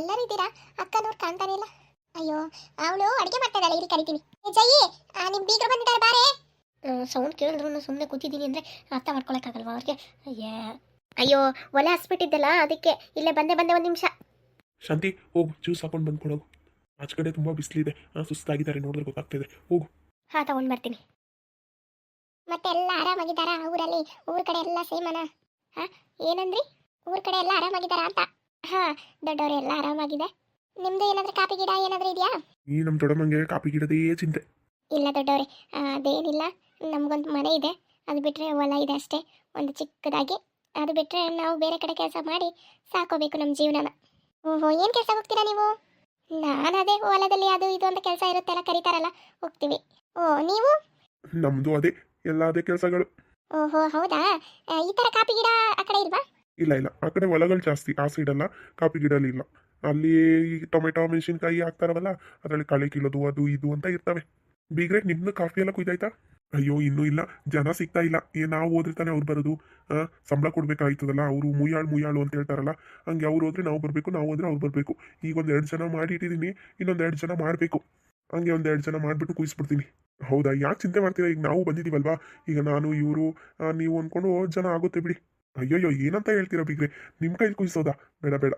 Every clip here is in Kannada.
ಎಲ್ಲರೂ ಇದ್ದೀರಾ ಅಕ್ಕನವ್ರು ಕಾಣ್ತಾನೆ ಇಲ್ಲ. ಅಯ್ಯೋ ಅವಳು ಅಡುಗೆ ಮಾಡ್ತಾಳೆ ಇಲ್ಲಿ ಕರಿತೀನಿ. ಏ, ಜಯಿ ನಿಮ್ ಬೀಗರು ಬಂದಿದ್ದಾರೆ ಬಾರೆ. ಸೌಂಡ್ ಕೇಳಿದ್ರು ಸುಮ್ಮನೆ ಕೂತಿದ್ದೀನಿ ಅಂದರೆ ಅರ್ಥ ಮಾಡ್ಕೊಳಕ್ಕಾಗಲ್ವಾ ಅವ್ರಿಗೆ? ಅಯ್ಯೇ. ಅಯ್ಯೋ ಒಲೆ ಹಸ್ಬಿಟ್ಟಿದ್ದಲ್ಲ ಅದಕ್ಕೆ ಇಲ್ಲೇ ಬಂದೆ ಬಂದೆ ಒಂದು ನಿಮಿಷ. ಶಾಂತಿ ಹೋಗು ಜ್ಯೂಸ್ ಹಾಕೊಂಡು ಬಂದು ಕೊಡೋಗು. ಆಚೆ ಕಡೆ ತುಂಬ ಬಿಸಿಲಿದೆ. ಸುಸ್ತಾಗಿದ್ದಾರೆ ನೋಡಿದ್ರೆ ಗೊತ್ತಾಗ್ತಿದೆ. ಹೋಗು. ಹಾ ತಗೊಂಡ್ ಬರ್ತೀನಿ. ಮತ್ತೆ ಎಲ್ಲ ಆರಾಮಾಗಿದ್ದಾರಾ ಊರಲ್ಲಿ? ಊರ ಕಡೆ ಎಲ್ಲ ಸೇಮನ? ಹಾಂ ಏನಂದ್ರಿ? ಊರ ಕಡೆ ಎಲ್ಲ ಆರಾಮಾಗಿದ್ದಾರಾ ಅಂತ. ಹಾ ದೊಡ್ಡವರು ಎಲ್ಲ ಆರಾಮಾಗಿದೆ. ನಿಮ್ದು ಏನಾದ್ರೂ ಕಾಫಿ ಗಿಡ ಏನಾದ್ರೂ ಇದೆಯಾ? ಈ ನಮ್ಮ ದೊಡ್ಡಮ್ಮಂಗೆ ಕಾಪಿ ಗಿಡದೇ ಚಿಂತೆ. ಇಲ್ಲ ದೊಡ್ಡವ್ರೆ ಆ, ಅದೇನಿಲ್ಲ. ನಮಗೊಂದು ಮನೆ ಇದೆ. ಅದು ಬಿಟ್ಟರೆ ಹೊಲ ಇದೆ ಅಷ್ಟೇ. ಒಂದು ಚಿಕ್ಕದಾಗಿ. ಅದು ಬಿಟ್ಟರೆ ನಾವು ಬೇರೆ ಕಡೆ ಕೆಲಸ ಮಾಡಿ ಸಾಕೋಬೇಕು ನಮ್ಮ ಜೀವನನ. ಓಹೋ ಏನು ಕೆಲಸ ಹೋಗ್ತೀರಾ ನೀವು? ನಾನು ಅದೇ ಹೊಲದಲ್ಲಿ ಅದು ಇದು ಅಂತ ಕೆಲಸ ಇರುತ್ತೆಲ್ಲ ಕರೀತಾರಲ್ಲ ಹೋಗ್ತೀವಿ. ಓ ನೀವು? ನಮ್ಮದು ಅದೇ ಎಲ್ಲ ಅದೇ ಕೆಲಸಗಳು. ಓಹೋ ಹೌದಾ? ಆ, ಈ ಥರ ಕಾಪಿ ಗಿಡ ಆ ಕಡೆ ಇಲ್ವಾ? ಇಲ್ಲ ಇಲ್ಲ. ಆ ಕಡೆ ಹೊಲಗಳು ಜಾಸ್ತಿ, ಆ ಸೈಡೆಲ್ಲ ಕಾಪಿ ಗಿಡಲ್ಲಿ ಇಲ್ಲ. ಅಲ್ಲಿ ಈ ಟೊಮೆಟೊ, ಮೆಣಸಿನ್ಕಾಯಿ ಹಾಕ್ತಾರವಲ್ಲ, ಅದರಲ್ಲಿ ಕಳೆ ಕೀಳೋದು, ಅದು, ಇದು ಅಂತ ಇರ್ತವೆ. ಬೀಗ್ರೆ, ನಿಮ್ದು ಕಾಫಿ ಎಲ್ಲ ಕುಯ್ದಾಯ್ತಾ? ಅಯ್ಯೋ, ಇನ್ನೂ ಇಲ್ಲ. ಜನ ಸಿಗ್ತಾ ಇಲ್ಲ. ಏ, ನಾವು ಹೋದ್ರೆ ತಾನೇ ಅವ್ರು ಬರೋದು? ಸಂಬಳ ಕೊಡ್ಬೇಕಾಯ್ತದಲ್ಲ. ಅವರು ಮುಯ್ಯಾಳು ಮುಯ್ಯಾಳು ಅಂತ ಹೇಳ್ತಾರಲ್ಲ. ಹಂಗೆ ಅವ್ರು ಹೋದ್ರೆ ನಾವು ಬರಬೇಕು, ನಾವು ಹೋದ್ರೆ ಅವ್ರು ಬರಬೇಕು. ಈಗ ಒಂದು ಎರಡು ಜನ ಮಾಡಿ ಇಟ್ಟಿದ್ದೀನಿ ಇನ್ನೊಂದು ಎರಡು ಜನ ಮಾಡಬೇಕು. ಹಂಗೆ ಒಂದು ಎರಡು ಜನ ಮಾಡಿಬಿಟ್ಟು ಕುಯಿಸ್ಬಿಡ್ತೀನಿ. ಹೌದಾ? ಯಾಕೆ ಚಿಂತೆ ಮಾಡ್ತೀರಾ? ಈಗ ನಾವು ಬಂದಿದ್ದೀವಲ್ವಾ ಈಗ ನಾನು, ಇವರು ನೀವು ಅಂದ್ಕೊಂಡು ಜನ ಆಗುತ್ತೆ ಬಿಡಿ. ಅಯ್ಯೋಯ್ಯೋ, ಏನಂತ ಹೇಳ್ತೀರಾ ಬಿಗ್ರೆ? ನಿಮ್ಮ ಕೈಲಿ ಕುಯ್ಸೋದಾ? ಬೇಡ ಬೇಡ.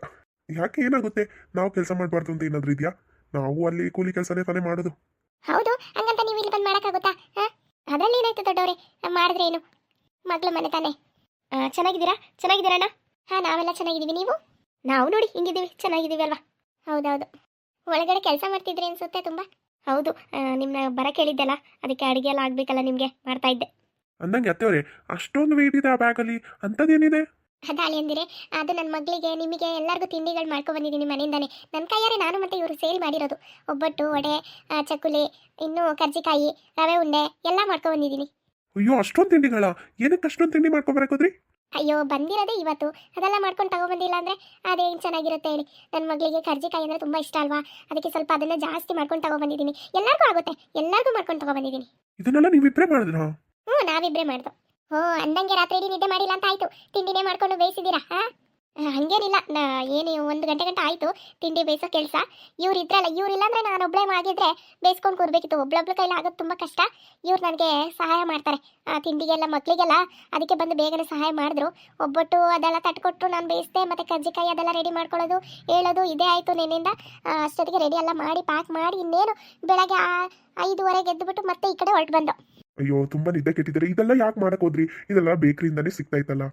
ಯಾಕೆ ಏನಾಗುತ್ತೆ? ನಾವು ಕೆಲಸ ಮಾಡಬಾರ್ದು ಅಂತ ಏನಾದ್ರು ಇದೆಯಾ? ನಾವು ಅಲ್ಲಿ ಕೂಲಿ ಕೆಲಸನೇ ತಾನೇ ಮಾಡೋದು. ಹೌದು, ಹಂಗಂತ ನೀವು ಇಲ್ಲಿ ಬಂದು ಮಾಡೋಕ್ಕಾಗುತ್ತಾ? ಅದರಲ್ಲಿ ಏನಾಯ್ತು ದೊಡ್ಡವ್ರೆ? ಮಾಡಿದ್ರೆ ಏನು? ಮಗಳ ಮನೆ ತಾನೆ. ಚೆನ್ನಾಗಿದ್ದೀರಾ? ಚೆನ್ನಾಗಿದ್ದೀರಣ್ಣ ಹಾ, ನಾವೆಲ್ಲ ಚೆನ್ನಾಗಿದ್ದೀವಿ. ನೀವು? ನಾವು ನೋಡಿ ಹಿಂಗಿದ್ದೀವಿ. ಚೆನ್ನಾಗಿದ್ದೀವಿ ಅಲ್ವಾ? ಹೌದೌದು. ಒಳಗಡೆ ಕೆಲಸ ಮಾಡ್ತಿದ್ರಿ ಅನ್ಸುತ್ತೆ ತುಂಬ. ಹೌದು ನಿಮ್ಮನ್ನ ಬರ ಕೇಳಿದ್ದೆಲ್ಲ? ಅದಕ್ಕೆ ಅಡುಗೆ ಎಲ್ಲ ಆಗಬೇಕಲ್ಲ ನಿಮಗೆ? ಮಾಡ್ತಾ ಇದ್ದೆ. ಅಂದಂಗೆ ಅತ್ತೆಯವರೇ ಅಷ್ಟೊಂದು ವೇಟ್ ಇದೆ ಆ ಬ್ಯಾಗಲ್ಲಿ ಅಂಥದ್ದೇನಿದೆ? ಅದಾಳಿ ಅಂದ್ರೆ ಅದು ನನ್ನ ಮಗಳಿಗೆ ನಿಮಗೆ ಎಲ್ಲರಿಗೂ ತಿಂಡಿಗಳು ಮಾಡ್ಕೊಂಡು ಬಂದಿದ್ದೀನಿ ಮನೆಯಿಂದಾನೆ. ನನ್ನ ಕೈಯಾರೆ ನಾನು ಮತ್ತೆ ಇವರು ಸೇಲ್ ಮಾಡಿರೋದು. ಒಬ್ಬಟ್ಟು ವಡೆ ಆ, ಚಕ್ಕುಲಿ ಇನ್ನು ಕರ್ಜಿಕಾಯಿ ರವೆ ಉಂಡೆ ಎಲ್ಲ ಮಾಡ್ಕೊಂಡು ಬಂದಿದ್ದೀನಿ. ಅಯ್ಯೋ ಅಷ್ಟೊಂದು ತಿಂಡಿಗಳ? ಏನಕ್ಕೆ ಅಷ್ಟೊಂದು ತಿಂಡಿ ಮಾಡ್ಕೊಬರಕೋದ್ರಿ ಅಯ್ಯೋ ಬಂದಿರೋದೇ ಇವತ್ತು. ಅದೆಲ್ಲ ಮಾಡ್ಕೊಂಡು ತಗೊಬಂದಿಲ್ಲ ಅಂದರೆ ಅದೇನು ಚೆನ್ನಾಗಿರುತ್ತೆ ಹೇಳಿ. ನನ್ನ ಮಗಳಿಗೆ ಕರ್ಜಿಕಾಯಿ ಅಂದ್ರೆ ತುಂಬಾ ಇಷ್ಟ ಅಲ್ವಾ? ಅದಕ್ಕೆ ಸ್ವಲ್ಪ ಅದನ್ನ ಜಾಸ್ತಿ ಮಾಡ್ಕೊಂಡು ತಗೊಬಂದಿದ್ದೀನಿ ಎಲ್ಲರಿಗೂ ಆಗುತ್ತೆ. ಎಲ್ಲರಿಗೂ ಮಾಡ್ಕೊಂಡು ತಗೊಬಂದಿದ್ದೀನಿ ಇದನ್ನೆಲ್ಲ ನೀವಿಬ್ಬರೇ ಮಾಡಿದ್ರಾ? ಹ್ಞೂ ನಾವಿಬ್ಬರೇ ಮಾಡ್ದು. ಹೋ, ಅಂದಂಗೆ ರಾತ್ರಿ ಇಡೀ ನಿದ್ದೆ ಮಾಡಿಲ್ಲ ಅಂತ ಆಯಿತು. ತಿಂಡಿನೇ ಮಾಡ್ಕೊಂಡು ಬೇಯಿಸಿದ್ದೀರಾ, ಹಾಂ? ಹಂಗೇನಿಲ್ಲ. ನಾ, ಏನು, ಒಂದು ಗಂಟೆ ಗಂಟೆ ಆಯಿತು ತಿಂಡಿ ಬೇಯಿಸೋ ಕೆಲಸ. ಇವ್ರು ಇದ್ರಲ್ಲ, ಇವ್ರು ಇಲ್ಲಾಂದ್ರೆ ನಾನು ಒಬ್ಬಳೇ ಆಗಿದ್ರೆ ಬೇಯಿಸ್ಕೊಂಡು ಕೂರ್ಬೇಕಿತ್ತು. ಒಬ್ಳೊಬ್ಳ ಕೈಲಿ ಆಗೋದು ತುಂಬ ಕಷ್ಟ. ಇವ್ರು ನನಗೆ ಸಹಾಯ ಮಾಡ್ತಾರೆ. ಆ, ತಿಂಡಿಗೆಲ್ಲ ಮಕ್ಕಳಿಗೆಲ್ಲ ಅದಕ್ಕೆ ಬಂದು ಬೇಗನೆ ಸಹಾಯ ಮಾಡಿದ್ರು. ಒಬ್ಬಟ್ಟು ಅದೆಲ್ಲ ತಟ್ಕೊಟ್ರು, ನಾನು ಬೇಯಿಸಿದೆ, ಮತ್ತು ಕಜ್ಜಿಕಾಯಿ ಅದೆಲ್ಲ ರೆಡಿ ಮಾಡ್ಕೊಳ್ಳೋದು, ಹೇಳೋದು, ಇದೇ ಆಯಿತು ನಿನ್ನಿಂದ. ಅಷ್ಟೊತ್ತಿಗೆ ರೆಡಿ ಎಲ್ಲ ಮಾಡಿ ಪ್ಯಾಕ್ ಮಾಡಿ, ಇನ್ನೇನು ಬೆಳಗ್ಗೆ ಐದುವರೆಗೆ ಎದ್ದುಬಿಟ್ಟು ಮತ್ತೆ ಈ ಕಡೆ ಹೊರಟು ಬಂದು. ಅಯ್ಯೋ, ತುಂಬಾ ನಿದ್ದೆ ಕೆಟ್ಟಿದ್ದಾರೆ. ಇದೆಲ್ಲ ಯಾಕೆ ಮಾಡಕ್ ಹೋದ್ರಿ? ಇದೆಲ್ಲ ಬೇಕರಿಯಿಂದಾನೇ ಸಿಗ್ತಾ ಇತ್ತಲ್ಲ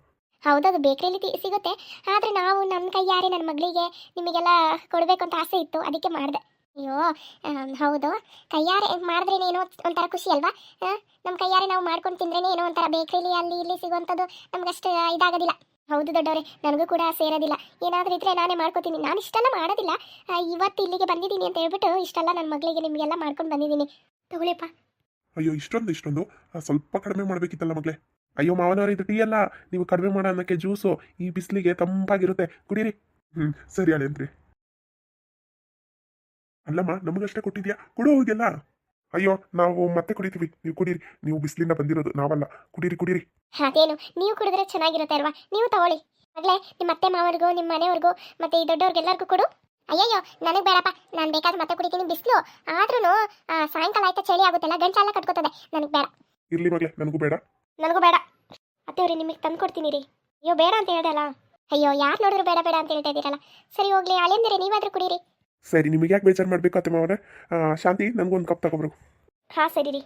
ಹೌದದು ಬೇಕರಿಲಿ ಸಿಗುತ್ತೆ. ಆದ್ರೆ ನಾವು ನಮ್ಮ ಕೈಯಾರೆ ನನ್ನ ಮಗಳಿಗೆ ನಿಮಗೆಲ್ಲ ಕೊಡಬೇಕು ಅಂತ ಆಸೆ ಇತ್ತು. ಅದಕ್ಕೆ ಮಾಡಿದೆ. ಅಯ್ಯೋ ಹೌದು. ಕೈಯಾರೆ ಮಾಡಿದ್ರೆ ಏನೋ ಒಂಥರ ಖುಷಿ ಅಲ್ವಾ? ನಮ್ಮ ಕೈಯಾರೆ ನಾವು ಮಾಡ್ಕೊಂಡು ತಿಂದ್ರೇನೆ ಏನೋ ಒಂಥರ ಬೇಕರಿಲಿ, ಅಲ್ಲಿ ಇಲ್ಲಿ ಸಿಗುವಂಥದ್ದು ನಮ್ಗಷ್ಟು ಇದಾಗೋದಿಲ್ಲ. ಹೌದು ದೊಡ್ಡವ್ರೆ, ನನಗೂ ಕೂಡ ಸೇರೋದಿಲ್ಲ ಏನಾದರೂ ಇದ್ರೆ ನಾನೇ ಮಾಡ್ಕೋತೀನಿ. ನಾನು ಇಷ್ಟೆಲ್ಲ ಮಾಡೋದಿಲ್ಲ. ಇವತ್ತು ಇಲ್ಲಿಗೆ ಬಂದಿದ್ದೀನಿ ಅಂತ ಹೇಳ್ಬಿಟ್ಟು ಇಷ್ಟೆಲ್ಲ ನನ್ನ ಮಗಳಿಗೆ ನಿಮಗೆಲ್ಲ ಮಾಡ್ಕೊಂಡು ಬಂದಿದ್ದೀನಿ. ತಗೊಳ್ಳಿಪ್ಪ ಅಯ್ಯೋ, ಇಷ್ಟೊಂದು ಇಷ್ಟೊಂದು. ಸ್ವಲ್ಪ ಕಡಿಮೆ ಮಾಡಬೇಕಿತ್ತಲ್ಲ ಮಗಳೇ. ಅಯ್ಯೋ, ಮಾವನವ್ರ ಟೀ ಅಲ್ಲ. ನೀವು ಕಡಿಮೆ ಮಾಡೋ ಅನ್ನಕ್ಕೆ ಜ್ಯೂಸು ಈ ಬಿಸಿಲಿಗೆ ತಂಪಾಗಿರುತ್ತೆ. ಕುಡೀರಿ. ಹ್ಞೂ ಸರಿ ಅಳೇನ್ರಿ ಅಲ್ಲಮ್ಮ, ನಮಗಷ್ಟೇ ಕೊಟ್ಟಿದ್ಯಾ? ಕೊಡು ಹೋಗಿಲ್ಲ ಅಯ್ಯೋ, ನಾವು ಮತ್ತೆ ಕುಡಿತೀವಿ. ನೀವು ಕುಡೀರಿ. ನೀವು ಬಿಸಿಲಿಂದ ಬಂದಿರೋದು ನಾವಲ್ಲ. ಕುಡೀರಿ ಕುಡೀರಿ. ಅದೇನು ನೀವು ಕುಡಿದ್ರೆ ಚೆನ್ನಾಗಿರುತ್ತೆ ಅಲ್ವಾ? ನೀವು ತಗೊಳ್ಳಿ. ಮಗಳೇ ನಿಮ್ಮ ಅತ್ತೆ ಮಾವರಿಗೂ ನಿಮ್ಮ ಮನೆಯವ್ರಿಗೂ, ಮತ್ತೆ ಈ ದೊಡ್ಡವ್ರಿಗೆಲ್ಲರಿಗೂ ಕೊಡು. ಅಯ್ಯಯ್ಯೋ ನನಗೆ ಬೇಡಪ್ಪ. ನಾನು ಬೇಕಾದ್ರೆ ಮತ್ತೆ ಕುಡಿತೀನಿ ಬಿಸಿಲು. ಆದ್ರೂ ಸಾಯಂಕಾಲ ಆಯ್ತಾ ಚಳಿ ಆಗುತ್ತಲ್ಲ ಗಂಟೆಲ್ಲ ಕಟ್ಕೋತದೆ. ನನಗೆ ಬೇಡ. ಇರ್ಲಿ ಮಗಳೆ ನನಗೂ ಬೇಡ. ನನಗೂ ಬೇಡ. ಅತ್ತೆಯವ್ರಿ ನಿಮಗೆ ತಂದು ಕೊಡ್ತೀನಿ ರೀ. ಅಯ್ಯೋ ಬೇಡ ಅಂತ ಹೇಳ್ದಲ್ಲ ಅಯ್ಯೋ ಯಾರು ನೋಡಿದ್ರು ಬೇಡ ಬೇಡ ಅಂತ ಹೇಳ್ತಾ ಇದ್ದೀರಲ್ಲ? ಸರಿ ಹೋಗ್ಲಿ ಅಲ್ಲಿಂದಿರಿ ನೀವಾದ್ರೂ ಕುಡೀರಿ. ಸರಿ ನಿಮಗೆ ಯಾಕೆ ಬೇಜಾರು ಮಾಡಬೇಕು ಅತ್ತೆ ಮಾವರೇ? ಶಾಂತಿ ಒಂದು ಕಪ್ ತಗೊಬ್ರು. ಹಾಂ ಸರಿ ರೀ.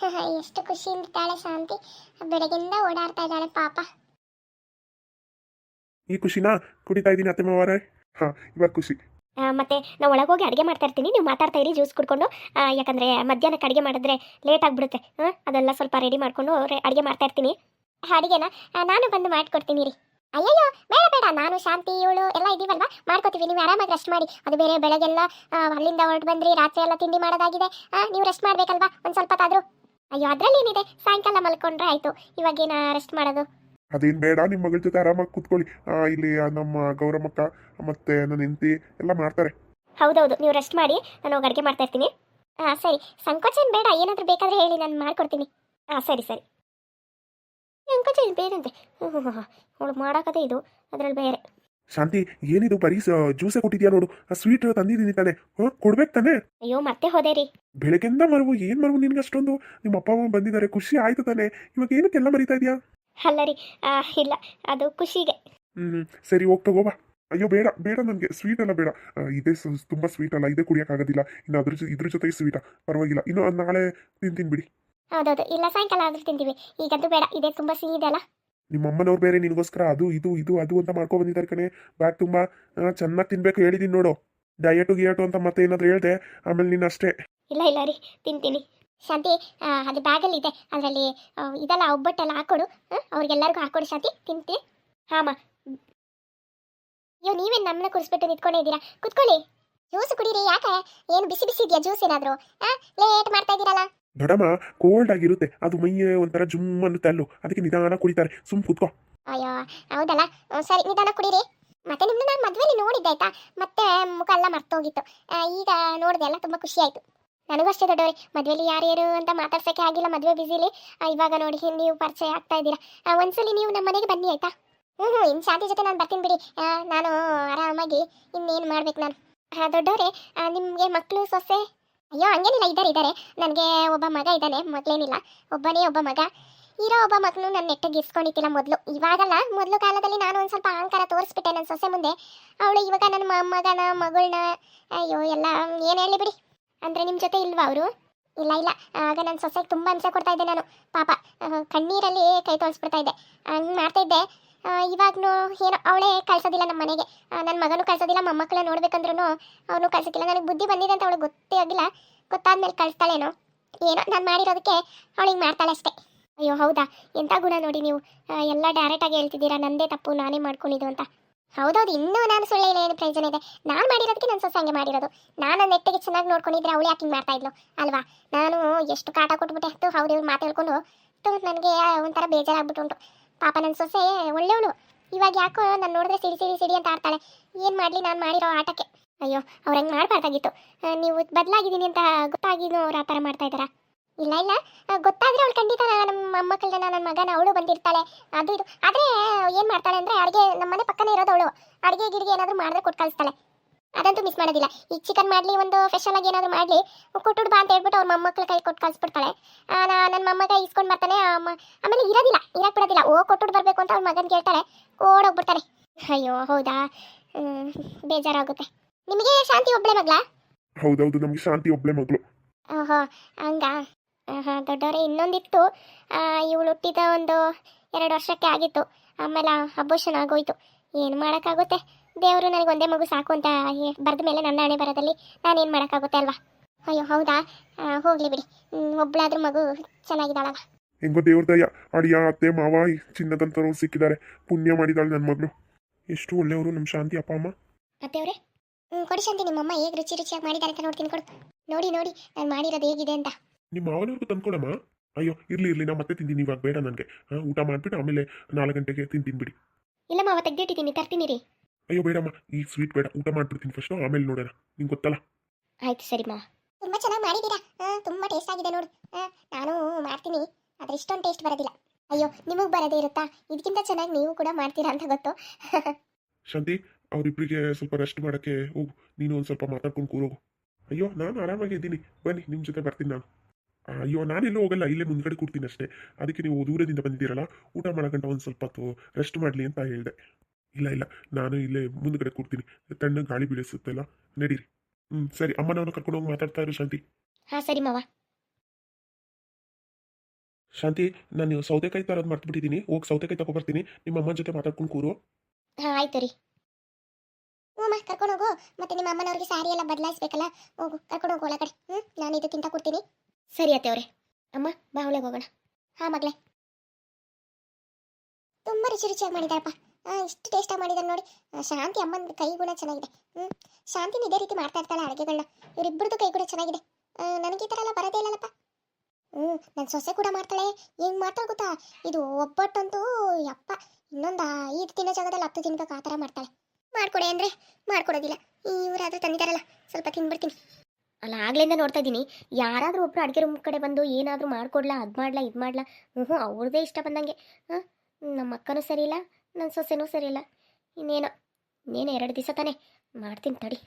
ಎಷ್ಟು ಖುಷಿಯಿಂದ ಇದ್ದಾಳೆ ಶಾಂತಿ. ಬೆಳಗಿಂದ ಓಡಾಡ್ತಾ ಇದ್ದಾಳೆ ಪಾಪ. ಈ ಖುಷಿನಾ ಕುಡಿತಾ ಇದ್ದೀನಿ ಅತ್ತೆ ಮಾವರೇ. ಹಾ, ಇವಾಗ ಖುಷಿ. ಮತ್ತೆ ನಾವು ಒಳಗೆ ಹೋಗಿ ಅಡುಗೆ ಮಾಡ್ತಾ ಇರ್ತೀನಿ. ನೀವು ಮಾತಾಡ್ತಾ ಇರಿ ಜ್ಯೂಸ್ ಕುಡ್ಕೊಂಡು. ಯಾಕಂದ್ರೆ ಮಧ್ಯಾಹ್ನಕ್ಕೆ ಅಡುಗೆ ಮಾಡಿದ್ರೆ ಲೇಟ್ ಆಗಿಬಿಡುತ್ತೆ. ಹಾಂ, ಅದೆಲ್ಲ ಸ್ವಲ್ಪ ರೆಡಿ ಮಾಡಿಕೊಂಡು ಅಡುಗೆ ಮಾಡ್ತಾ ಇರ್ತೀನಿ. ಅಡುಗೆನ ನಾನು ಬಂದು ಮಾಡ್ಕೊಡ್ತೀನಿ ರೀ. ಅಯ್ಯಯ್ಯೋ, ಬೇಡ ಬೇಡ. ನಾನು ಶಾಂತಿ, ಇವಳು ಎಲ್ಲ ಇದೀವಲ್ವಾ? ಮಾಡ್ಕೋತೀವಿ. ನೀವು ಆರಾಮಾಗಿ ರೆಸ್ಟ್ ಮಾಡಿ. ಅದು ಬೇರೆ ಬೆಳಗ್ಗೆಲ್ಲ ಅಲ್ಲಿಂದ ಹೊರಟು ಬಂದ್ರಿ, ರಾತ್ರಿ ಎಲ್ಲ ತಿಂಡಿ ಮಾಡೋದಾಗಿದೆ. ನೀವು ರೆಸ್ಟ್ ಮಾಡಬೇಕಲ್ವಾ? ಒಂದು ಸ್ವಲ್ಪ ಹೊತ್ತಾದ್ರೂ ಅಯ್ಯೋ, ಅದರಲ್ಲಿ ಏನಿದೆ? ಸಾಯಂಕಾಲ ಮಲ್ಕೊಂಡ್ರೆ ಆಯಿತು. ಇವಾಗೇನ ರೆಸ್ಟ್ ಮಾಡೋದು? ಅದೇನು ಬೇಡ ನಿಮ್ಮ ಮಗಳ ಜೊತೆ ಆರಾಮಾಗಿ ಕೂತ್ಕೊಳ್ಳಿ. ಇಲ್ಲಿ ನಮ್ಮ ಗೌರಮ್ಮಕ್ಕ ಮತ್ತೆ ನನ್ನ ಹೆಂಡತಿ ಎಲ್ಲ ಮಾಡ್ತಾರೆ. ಹೌದೌದು ನೀವು ರೆಸ್ಟ್ ಮಾಡಿ ನಾನು ಹೋಗಿ ಅಡುಗೆ ಮಾಡ್ತಾ ಇರ್ತೀನಿ. ಹಾಂ ಸರಿ. ಸಂಕೋಚ ಏನು ಬೇಡ ಏನಾದರೂ ಬೇಕಾದ್ರೆ ಹೇಳಿ ನಾನು ಮಾಡ್ಕೊಡ್ತೀನಿ. ಹಾಂ ಸರಿ ಸರಿ. ಸಂಕೋಚ ಏನು ಬೇಡಂತೆ ಅವಳು ಮಾಡೋಕದೇ ಇದು ಅದರಲ್ಲಿ ಬೇರೆ. ಶಾಂತಿ ಏನಿದು ಬರೀ ಜ್ಯೂಸೆ ಕೊಟ್ಟಿದ್ಯಾ ನೋಡು ಆ ಸ್ವೀಟ್ ತಂದಿದ್ದೀನಿ ತಾನೆ ಹಾಂ ಕೊಡ್ಬೇಕು ತಾನೆ? ಅಯ್ಯೋ ಮತ್ತೆ ಹೋದೆ ರೀ. ಬೆಳಗ್ಗೆಂದ ಮರವು ಏನ್ ಮರವು ನಿನ್ಗೆ ಅಷ್ಟೊಂದು ನಿಮ್ಮ ಅಪ್ಪ ಅಮ್ಮ ಬಂದಿದ್ದಾರೆ ಖುಷಿ ಆಯ್ತು ತಾನೆ ಇವಾಗ ಏನಕ್ಕೆಲ್ಲ ಮರಿತಾ ಇದೆಯಾ? ಅಲ್ಲ ರೀ ಆ, ಇಲ್ಲ ಅದು ಖುಷಿಗೆ. ಹ್ಮ್ ಸರಿ ಹೋಗ್ತಾ ತಗೋಬಾ ಅಯ್ಯೋ ಬೇಡ ಬೇಡ ನನಗೆ ಸ್ವೀಟ್ ಅಲ್ಲ ಬೇಡ. ಇದೇ ತುಂಬಾ ಸ್ವೀಟ್ ಅಲ್ಲ ಇದೇ ಕುಡಿಯೋಕ್ಕಾಗೋದಿಲ್ಲ ಇನ್ನು ಅದ್ರ ಜೊತೆ ಇದ್ರ ಜೊತೆಗೆ ಸ್ವೀಟಾ ಪರವಾಗಿಲ್ಲ ಇನ್ನು ನಾಳೆ ತಿಂತೀನಿ ಬಿಡಿ. ಹೌದೌದು ಇಲ್ಲ ಸಾಯಂಕಾಲ ಆದ್ರೂ ತಿಂತೀವಿ. ಈಗಂತೂ ಬೇಡ ಇದೇ ತುಂಬ ಸಿಹಿ ಇದೆ ಅಲ್ಲ? ನಿಮ್ಮ ಅಮ್ಮನವ್ರು ಬೇರೆ ನಿನಗೋಸ್ಕರ ಅದು ಇದು ಇದು ಅದು ಅಂತ ಮಾಡ್ಕೊಂಡು ಬಂದಿದ್ದಾರೆ ಕಣೆ. ಬ್ಯಾಗ್ ತುಂಬಾ ಚೆನ್ನಾಗಿ ತಿನ್ಬೇಕು ಹೇಳಿದೀನಿ ನೋಡು. ಡಯಟು ಗಿಯಟು ಅಂತ ಮತ್ತೆ ಏನಾದ್ರು ಹೇಳ್ದೆ ಆಮೇಲೆ ನೀನು ಅಷ್ಟೇ. ಇಲ್ಲ ಇಲ್ಲ ರೀ ತಿಂತೀನಿ. ಶಾಂತಿ ಆ, ಅದು ಬ್ಯಾಗಲ್ಲಿ ಇದೆ. ಅದರಲ್ಲಿ ಇದೆಲ್ಲ ಒಬ್ಬಟ್ಟೆಲ್ಲ ಹಾಕೊಡು. ಅವ್ರಿಗೆಲ್ಲರಿಗೂ ಹಾಕೊಡು ಶಾಂತಿ. ತಿಂತಿ ಹಾಂ ಅಯ್ಯೋ ನೀವೇನು ನಮ್ಮನ್ನ ಕುರಿಸ್ಬಿಟ್ಟು ನಿಂತ್ಕೊಂಡೇ ಇದ್ದೀರಾ? ಕುತ್ಕೊಳ್ಳಿ. ಜ್ಯೂಸ್ ಕುಡೀರಿ. ಯಾಕೆ? ಏನು ಬಿಸಿ ಬಿಸಿ ಇದೆಯಾ ಜ್ಯೂಸ್ ಏನಾದರೂ? ಲೇಟ್ ಮಾಡ್ತಾ ಇದ್ದೀರಲ್ಲ. ನೋಡಮ್ಮ ಕೋಲ್ಡ್ ಆಗಿರುತ್ತೆ. ಅದು ಮೈಯ ಒಂಥರ ಜುಮ್ ಅನ್ನುತ್ತೆ ಅಲ್ಲೂ. ಅದಕ್ಕೆ ನಿಧಾನ ಕುಡಿತಾರೆ. ಸುಮ್ ಕೂತ್ಕೋ. ಅಯ್ಯೋ ಹೌದಲ್ಲ. ಸರಿ ನಿಧಾನ ಕುಡೀರಿ. ಮತ್ತೆ ನಿಮ್ಮನ್ನ ನಾನು ಮದುವೆಲಿ ನೋಡಿದ್ದೆ ಆಯ್ತಾ? ಮತ್ತೆ ಮುಖ ಎಲ್ಲ ಮರ್ತೋಗಿತ್ತು. ಈಗ ನೋಡಿದೆ ಅಲ್ಲ ತುಂಬ ಖುಷಿ ಆಯಿತು. ನನಗೂ ಅಷ್ಟೇ ದೊಡ್ಡವ್ರಿ. ಮದುವೆಲಿ ಯಾರ್ಯಾರು ಅಂತ ಮಾತಾಡ್ಸೋಕ್ಕೆ ಆಗಿಲ್ಲ, ಮದುವೆ ಬಿಸಿಲಿ ಇವಾಗ ನೋಡಿ ನೀವು ಪರಿಚಯ ಆಗ್ತಾ ಇದ್ದೀರಾ. ಒಂದ್ಸಲ ನೀವು ನಮ್ಮ ಮನೆಗೆ ಬನ್ನಿ ಆಯ್ತಾ? ಹ್ಞೂ ಹ್ಞೂ ಇನ್ನು ಶಾಂತಿ ಜೊತೆ ನಾನು ಬರ್ತೀನಿ ಬಿಡಿ. ನಾನು ಆರಾಮಾಗಿ ಇನ್ನೇನು ಮಾಡ್ಬೇಕು ನಾನು. ಹಾಂ ದೊಡ್ಡವರೇ ನಿಮಗೆ ಮಕ್ಕಳು ಸೊಸೆ? ಅಯ್ಯೋ, ಹಂಗೇನಿಲ್ಲ, ಇದ್ದಾರೆ ಇದ್ದಾರೆ. ನನಗೆ ಒಬ್ಬ ಮಗ ಇದ್ದಾನೆ ಮೊದಲೇನಿಲ್ಲ ಒಬ್ಬನೇ ಒಬ್ಬ ಮಗ. ಇರೋ ಒಬ್ಬ ಮಗನು ನನ್ನ ನೆಟ್ಟಿಗೆ ಇಸ್ಕೊಂಡಿದ್ದಿಲ್ಲ ಮೊದಲು. ಇವಾಗಲ್ಲ, ಮೊದಲು ಕಾಲದಲ್ಲಿ ನಾನು ಒಂದು ಸ್ವಲ್ಪ ಅಹಂಕಾರ ತೋರಿಸ್ಬಿಟ್ಟೆ ನನ್ನ ಸೊಸೆ ಮುಂದೆ. ಅವಳು ಇವಾಗ ನನ್ನ ಮಗನ ಮಗಳನ್ನ ಅಯ್ಯೋ, ಎಲ್ಲ, ಏನು ಹೇಳಿ ಬಿಡಿ. ಅಂದರೆ ನಿಮ್ಮ ಜೊತೆ ಇಲ್ವಾ ಅವರು? ಇಲ್ಲ ಇಲ್ಲ. ಆಗ ನನ್ನ ಸೊಸೆಗೆ ತುಂಬ ಹಿಂಸೆ ಕೊಡ್ತಾ ಇದ್ದೆ ನಾನು. ಪಾಪ ಕಣ್ಣೀರಲ್ಲಿ ಕೈ ತೋರಿಸ್ಬಿಡ್ತಾ ಇದ್ದೆ. ಹಂಗೆ ಮಾಡ್ತಾ ಇದ್ದೆ. ಇವಾಗನು ಏನೋ ಅವಳೇ ಕಳ್ಸೋದಿಲ್ಲ ನಮ್ಮ ಮನೆಗೆ. ನನ್ನ ಮಗನೂ ಕಳ್ಸೋದಿಲ್ಲ ಮೊಮ್ಮಕ್ಕಳ ನೋಡ್ಬೇಕಂದ್ರೂ ಅವನು ಕಳ್ಸೋಕ್ಕಿಲ್ಲ. ನನಗೆ ಬುದ್ಧಿ ಬಂದಿದೆ ಅಂತ ಅವಳಿಗೆ ಗೊತ್ತೇ ಆಗಿಲ್ಲ. ಗೊತ್ತಾದ್ಮೇಲೆ ಕಳಿಸ್ತಾಳೇನೋ. ಏನೋ ನಾನು ಮಾಡಿರೋದಕ್ಕೆ ಅವಳಿಗೆ ಮಾಡ್ತಾಳೆ ಅಷ್ಟೇ. ಅಯ್ಯೋ, ಹೌದಾ? ಎಂಥ ಗುಣ ನೋಡಿ ನೀವು. ಎಲ್ಲ ಡೈರೆಕ್ಟಾಗಿ ಹೇಳ್ತಿದ್ದೀರಾ. ನಂದೇ ತಪ್ಪು, ನಾನೇ ಮಾಡ್ಕೊಂಡಿದ್ದು ಅಂತ. ಹೌದೌದು, ಇನ್ನೂ ನಾನು ಸುಳ್ಳು ಏನು ಪ್ರಯೋಜನ ಇದೆ. ನಾನು ಮಾಡಿರೋದಕ್ಕೆ ನನ್ನ ಸೊಸೆ ಹಂಗೆ ಮಾಡಿರೋದು. ನಾನು ನೆಟ್ಟಿಗೆ ಚೆನ್ನಾಗಿ ನೋಡ್ಕೊಂಡಿದ್ರೆ ಅವಳು ಯಾಕೆ ಮಾಡ್ತಾ ಇದ್ಲು, ಅಲ್ವಾ? ನಾನು ಎಷ್ಟು ಕಾಟ ಕೊಟ್ಬಿಟ್ಟೆ ಹತ್ತು ಹೌದು ಇವ್ರು ಮಾತಾಡ್ಕೊಂಡು ನನಗೆ ಒಂಥರ ಬೇಜಾರಾಗ್ಬಿಟ್ಟು ಉಂಟು. ಪಾಪ ನನ್ನ ಸೊಸೆ ಒಳ್ಳೆಯವಳು. ಇವಾಗ ಯಾಕೋ ನಾನು ನೋಡಿದ್ರೆ ಸಿಡಿ ಸಿಡಿ ಸಿಡಿ ಅಂತ ಆಡ್ತಾಳೆ. ಏನು ಮಾಡಲಿ ನಾನು ಮಾಡಿರೋ ಆಟಕ್ಕೆ? ಅಯ್ಯೋ, ಅವ್ರು ಹಂಗೆ ಮಾಡಬಾರ್ದಾಗಿತ್ತು. ನೀವು ಬದಲಾಗಿದ್ದೀನಿ ಅಂತ ಗೊತ್ತಾಗಿನೂ ಅವ್ರು ಆ ಥರ ಮಾಡ್ತಾ ಇದ್ದಾರಾ? ಇಲ್ಲ ಇಲ್ಲ. ಗೊತ್ತಾದ್ರೆ ಅವಳು ಖಂಡಿತ ನಮ್ಮ ಮೊಮ್ಮಕ್ಕಳನ್ನ ನನ್ನ ಮಗನ ಅವಳು ಬಂದಿರ್ತಾಳೆ. ಅದು ಇದು. ಆದರೆ ಏನು ಮಾಡ್ತಾಳೆ ಅಂದರೆ ಅಡುಗೆ ನಮ್ಮನೆ ಪಕ್ಕನೇ ಇರೋದು ಅವಳು. ಅಡುಗೆ ಗಿಡಿಗೆ ಏನಾದರೂ ಮಾಡಿದ್ರೆ ಕೊಟ್ಟು ಕಳಿಸ್ತಾಳೆ. ಅದಂತೂ ಮಿಸ್ ಮಾಡೋದಿಲ್ಲ. ಈಗ ಚಿಕನ್ ಮಾಡಲಿ ಒಂದು ಸ್ಪೆಷಲ್ ಆಗಿ ಏನಾದರೂ ಮಾಡಲಿ ಕೊಟ್ಟುಡು ಬಾ ಅಂತ ಹೇಳ್ಬಿಟ್ಟು ಅವ್ರ ಮೊಮ್ಮಕ್ಕಳ ಕೈ ಕೊಟ್ಟು ಕಳಿಸ್ಬಿಡ್ತಾಳೆ. ನನ್ನ ಮೊಮ್ಮಗ ಇಸ್ಕೊಂಡು ಬರ್ತಾನೆ ಆಮೇಲೆ ಇರೋದಿಲ್ಲ ಇರಕ್ಕೆ ಬಿಡೋದಿಲ್ಲ ಓ ಕೊಟ್ಟುಡು ಬರಬೇಕು ಅಂತ ಅವ್ರ ಮಗನ ಕೇಳ್ತಾಳೆ ಓಡೋಗ್ಬಿಡ್ತಾನೆ ಅಯ್ಯೋ ಹೌದಾ? ಬೇಜಾರಾಗುತ್ತೆ. ನಿಮಗೆ ಶಾಂತಿ ಒಬ್ಬಳೆ ಮಗಳ? ಹೌದೌದು ನಮಗೆ ಶಾಂತಿ ಒಬ್ಬಳೆ ಮಗಳು. ಓಹೋ ಹಂಗ? ಹಾಂ ದೊಡ್ಡವರೇ ಇನ್ನೊಂದಿತ್ತು. ಇವಳು ಹುಟ್ಟಿದ ಒಂದು ಎರಡು ವರ್ಷಕ್ಕೆ ಆಗಿತ್ತು. ಆಮೇಲೆ ಅಬೋಷನ್ ಆಗೋಯ್ತು. ಏನು ಮಾಡೋಕ್ಕಾಗುತ್ತೆ? ದೇವರು ನನಗೆ ಒಂದೇ ಮಗು ಸಾಕು ಅಂತ ಬರೆದ ಮೇಲೆ ನನ್ನ ಹಣೆ ಬರೋದಲ್ಲಿ ನಾನೇನು ಮಾಡೋಕ್ಕಾಗುತ್ತೆ ಅಲ್ವಾ? ಅಯ್ಯೋ ಹೌದಾ? ಹೋಗಲಿ ಬಿಡಿ. ಒಬ್ಬಳಾದ್ರೂ ಒಬ್ಳಾದ್ರೂ ಮಗು ಚೆನ್ನಾಗಿದ್ದಾಳಲ್ಲ. ಹೆಂಗೋ ದೇವ್ರ ದಯ ಅಡಿಯ ಅತ್ತೆ ಮಾವ ಈ ಚಿನ್ನದಂತರು ಸಿಕ್ಕಿದ್ದಾರೆ. ಪುಣ್ಯ ಮಾಡಿದಾಳೆ ನನ್ನ ಮಗಳು. ಎಷ್ಟು ಒಳ್ಳೆಯವರು ನಮ್ಮ ಶಾಂತಿ ಅಪ್ಪ ಅಮ್ಮ. ಅತ್ತೆಯವರೇ ಹ್ಞೂ ಕೊಡಿ ಶಾಂತಿ ನಿಮ್ಮಮ್ಮ ಹೇಗೆ ರುಚಿ ರುಚಿಯಾಗಿ ಮಾಡಿದ್ದಾರೆ ಅಂತ ನೋಡ್ತೀನಿ ಕೊಡು. ನೋಡಿ ನೋಡಿ ನಾನು ಮಾಡಿರೋದು ಹೇಗಿದೆ ಅಂತ. ನಿಮ್ಮ ಮಾವನವ್ರಿಗೂ ತಂದ್ಕೊಡಮ್ಮ? ಅಯ್ಯೋ ಇರ್ಲಿ ಇರ್ಲಿ ನಾ ಮತ್ತೆ ತಿಂತೀನಿ ಇವಾಗ ಬೇಡ ನನಗೆ. ಊಟ ಮಾಡಿಬಿಟ್ಟು ಆಮೇಲೆ ನಾಲ್ಕು ಗಂಟೆಗೆ ತಿಂತೀನಿ ಬಿಡಿ. ಇಲ್ಲ ಮಾವ ತೆಗ್ದಿಟ್ಟಿದ್ದೀನಿ ತರ್ತೀನಿ ರೀ. ಅಯ್ಯೋ ಬೇಡಮ್ಮ ಈ ಸ್ವೀಟ್ ಬೇಡ ಊಟ ಮಾಡ್ಬಿಡ್ತೀನಿ ಫಸ್ಟು ಆಮೇಲೆ ನೋಡೋಣ. ನಿಂಗೆ ಗೊತ್ತಲ್ಲ? ಆಯ್ತು ಸರಿ ಮಾ ತುಂಬ ಚೆನ್ನಾಗಿ ಮಾಡಿದ್ದೀರಾ? ಹಾಂ ತುಂಬ ಟೇಸ್ಟ್ ಆಗಿದೆ ನೋಡು. ಹಾಂ ನಾನು ಮಾಡ್ತೀನಿ. ಆದರೆ ಇಷ್ಟೊಂದು ಟೇಸ್ಟ್ ಬರೋದಿಲ್ಲ. ಅಯ್ಯೋ ನಿಮಗೆ ಬರೋದೇ ಇರುತ್ತಾ? ಇದಕ್ಕಿಂತ ಚೆನ್ನಾಗಿ ನೀವು ಕೂಡ ಮಾಡ್ತೀರಾ ಅಂತ ಗೊತ್ತು. ಶಾಂತಿ ಅವರಿಬ್ಬರಿಗೆ ಸ್ವಲ್ಪ ರೆಸ್ಟ್ ಮಾಡೋಕ್ಕೆ ಹೋಗು. ನೀನು ಒಂದು ಸ್ವಲ್ಪ ಮಾತಾಡ್ಕೊಂಡು ಕೂರೋಗು. ಅಯ್ಯೋ ನಾನು ಆರಾಮಾಗಿದ್ದೀನಿ ಬನ್ನಿ ನಿಮ್ಮ ಜೊತೆ ಬರ್ತೀನಿ ನಾನು. ಅಯ್ಯೋ ನಾನೆಲ್ಲೂ ಹೋಗಲ್ಲ ಇಲ್ಲೇ ಮುಂದ್ಗಡೆ ಕೂರ್ತೀನಿ ಅಷ್ಟೇ. ಅದಕ್ಕೆ ನೀವು ದೂರದಿಂದ ಬಂದಿದ್ದೀರಲ್ಲ ಊಟ ಮಾಡೋಕ್ಕಂಟ ಒಂದು ಸ್ವಲ್ಪ ಹೊತ್ತು ರೆಸ್ಟ್ ಮಾಡಲಿ ಅಂತ ಹೇಳಿದೆ. ಇಲ್ಲ ಇಲ್ಲ ನಾನು ಇಲ್ಲೇ ಮುಂದ್ಗಡೆ ಕೂರ್ತೀನಿ. ತಣ್ಣ ಗಾಳಿ ಬೀಳಿಸುತ್ತೆಲ್ಲ ನಡೀರಿ. ಹ್ಞೂ ಸರಿ ಅಮ್ಮನವನ್ನ ಕರ್ಕೊಂಡು ಹೋಗಿ ಮಾತಾಡ್ತಾ ಇರು ಶಾಂತಿ. ಹಾಂ ಸರಿ ಮಾವ. ಶಾಂತಿ ನಾನು ಸೌತೆಕಾಯಿ ತರೋದು ಮರ್ತ್ಬಿಟ್ಟಿದ್ದೀನಿ ಹೋಗಿ ಸೌತೆಕಾಯಿ ತಗೊಬರ್ತೀನಿ ನಿಮ್ಮ ಅಮ್ಮನ ಜೊತೆ ಮಾತಾಡ್ಕೊಂಡು ಕೂರು. ಹಾಂ ಆಯ್ತು ರೀ ಹ್ಞೂ ಕರ್ಕೊಂಡು ಹೋಗು. ಮತ್ತೆ ನಿಮ್ಮ ಅಮ್ಮನವ್ರಿಗೆ ಸ್ಯಾರಿ ಎಲ್ಲ ಬದಲಾಯಿಸ್ಬೇಕಲ್ಲ ಹೋಗು ಕರ್ಕೊಂಡು ಹೋಗು ಒಳಗಡೆ. ಹ್ಞೂ ನಾನು ಇದು ತಿಂತ ಕೊಡ್ತೀನಿ ಸರಿ ಅತ್ತೆಯವ್ರೆ ಅಮ್ಮ, ಬಾ ಒಳಗೆ ಹೋಗೋಣ. ಹಾಂ ಮಗಳೇ. ತುಂಬ ರುಚಿ ರುಚಿಯಾಗಿ ಮಾಡಿದಾರಪ್ಪ ಇಷ್ಟು ಟೇಸ್ಟಾಗಿ ಮಾಡಿದಾರೆ ನೋಡಿ. ಶಾಂತಿ ಅಮ್ಮನ ಕೈ ಗುಣ ಚೆನ್ನಾಗಿದೆ. ಹ್ಞೂ ಶಾಂತಿನ ಇದೇ ರೀತಿ ಮಾಡ್ತಾ ಇರ್ತಾಳೆ ಅಡುಗೆಗಳನ್ನ ಇವರಿಬ್ಬರದ್ದು ಕೈ ಗುಣ ಚೆನ್ನಾಗಿದೆ ನನಗೆ ಈ ಥರ ಎಲ್ಲ ಬರೋದೇ ಇಲ್ಲಲ್ಲಪ್ಪ. ಹ್ಞೂ ನನ್ನ ಸೊಸೆ ಕೂಡ ಮಾಡ್ತಾಳೆ. ಹೆಂಗೆ ಮಾಡ್ತಾಳೆ ಗೊತ್ತಾ? ಇದು ಒಬ್ಬಟ್ಟಂತೂ ಯಪ್ಪ ಇನ್ನೊಂದು ಐದು ತಿನ್ನೋ ಜಾಗದಲ್ಲಿ ಹತ್ತು ತಿನ್ಬೇಕು ಆ ಥರ ಮಾಡ್ತಾಳೆ. ಮಾಡ್ಕೊಡೆ ಅಂದರೆ ಮಾಡ್ಕೊಡೋದಿಲ್ಲ. ಇವರಾದರೂ ತಂದಿದ್ದಾರಲ್ಲ. ಸ್ವಲ್ಪ ತಿನ್ಬಿಡ್ತೀನಿ. ಆಗ್ಲಿಂದ ನೋಡ್ತಾ ಇದ್ದೀನಿ. ಯಾರಾದರೂ ಒಬ್ರು ಅಡುಗೆ ರೂಮ್ ಕಡೆ ಬಂದು ಏನಾದರೂ ಮಾಡ್ಕೊಡ್ಲಾ, ಅದು ಮಾಡ್ಲಾ, ಇದು ಮಾಡ್ಲಾ? ಹ್ಞೂ ಅವ್ರದ್ದೇ ಇಷ್ಟ ಬಂದಂಗೆ. ಹಾಂ? ನಮ್ಮ ಅಕ್ಕನೂ ಸರಿ ಇಲ್ಲ ನನ್ನ ಸೊಸೆನೂ ಸರಿ ಇಲ್ಲ. ಇನ್ನೇನೋ, ಇನ್ನೇನು ಎರಡು ದಿವಸ ತಾನೇ. ಮಾಡ್ತೀನಿ ತಡಿ.